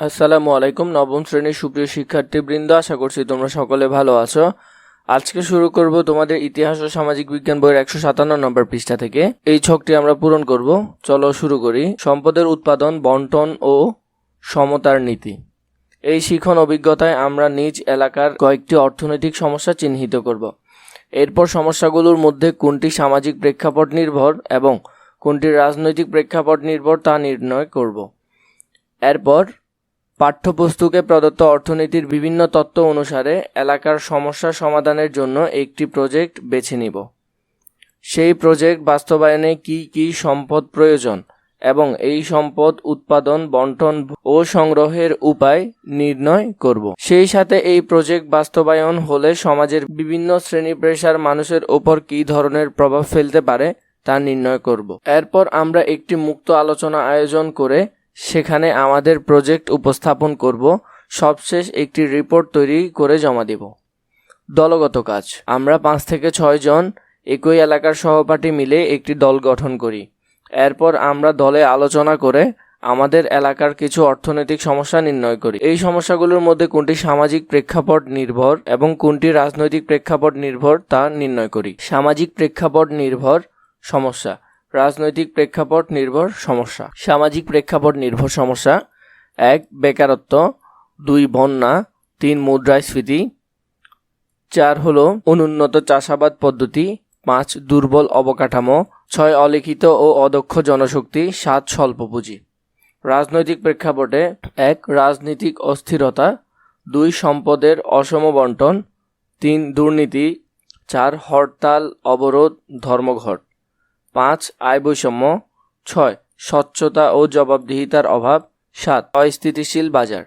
আসসালামু আলাইকুম, নবম শ্রেণির সুপ্রিয় শিক্ষার্থীবৃন্দ আশা করছি তোমরা সকলে ভালো আছো। আজকে শুরু করব তোমাদের ইতিহাস ও সামাজিক বিজ্ঞান বইয়ের একশো সাতান্ন নম্বর পৃষ্ঠা থেকে। এই ছকটি আমরা পূরণ করব। চলো শুরু করি। সম্পদের উৎপাদন, বন্টন ও সমতার নীতি। এই শিখন অভিজ্ঞতায় আমরা নিজ এলাকার কয়েকটি অর্থনৈতিক সমস্যা চিহ্নিত করব। এরপর সমস্যাগুলোর মধ্যে কোনটি সামাজিক প্রেক্ষাপট নির্ভর এবং কোনটি রাজনৈতিক প্রেক্ষাপট নির্ভর তা নির্ণয় করব। এরপর পাঠ্যপুস্তকে প্রদত্ত অর্থনীতির বিভিন্ন তত্ত্ব অনুসারে এলাকার সমস্যা সমাধানের জন্য একটি প্রজেক্ট বেছে নিব। সেই প্রজেক্ট বাস্তবায়নে কি কি সম্পদ প্রয়োজন এবং এই সম্পদ উৎপাদন, বন্টন ও সংগ্রহের উপায় নির্ণয় করব। সেই সাথে এই প্রজেক্ট বাস্তবায়ন হলে সমাজের বিভিন্ন শ্রেণি পেশার মানুষের ওপর কী ধরনের প্রভাব ফেলতে পারে তা নির্ণয় করব। এরপর আমরা একটি মুক্ত আলোচনা আয়োজন করে সেখানে আমাদের প্রজেক্ট উপস্থাপন করব। সবশেষ একটি রিপোর্ট তৈরি করে জমা দেব। দলগত কাজ। আমরা পাঁচ থেকে ছয় জন একই এলাকার সহপাঠী মিলে একটি দল গঠন করি। এরপর আমরা দলে আলোচনা করে আমাদের এলাকার কিছু অর্থনৈতিক সমস্যা নির্ণয় করি। এই সমস্যাগুলোর মধ্যে কোনটি সামাজিক প্রেক্ষাপট নির্ভর এবং কোনটি রাজনৈতিক প্রেক্ষাপট নির্ভর তা নির্ণয় করি। সামাজিক প্রেক্ষাপট নির্ভর সমস্যা। রাজনৈতিক প্রেক্ষাপট নির্ভর সমস্যা। সামাজিক প্রেক্ষাপট নির্ভর সমস্যা। এক, বেকারত্ব। দুই, বন্যা। তিন, মুদ্রাস্ফীতি। চার হলো অনুন্নত চাষাবাদ পদ্ধতি। পাঁচ, দুর্বল অবকাঠামো। ছয়, অলিখিত ও অদক্ষ জনশক্তি। সাত স্বল্প পুঁজি রাজনৈতিক প্রেক্ষাপটে এক, রাজনৈতিক অস্থিরতা। দুই, সম্পদের অসম বন্টন। তিন, দুর্নীতি। চার, হরতাল, অবরোধ, ধর্মঘট। পাঁচ আয় বৈষম্য ছয় স্বচ্ছতা ও জবাবদিহিতার অভাব সাত অস্থিতিশীল বাজার।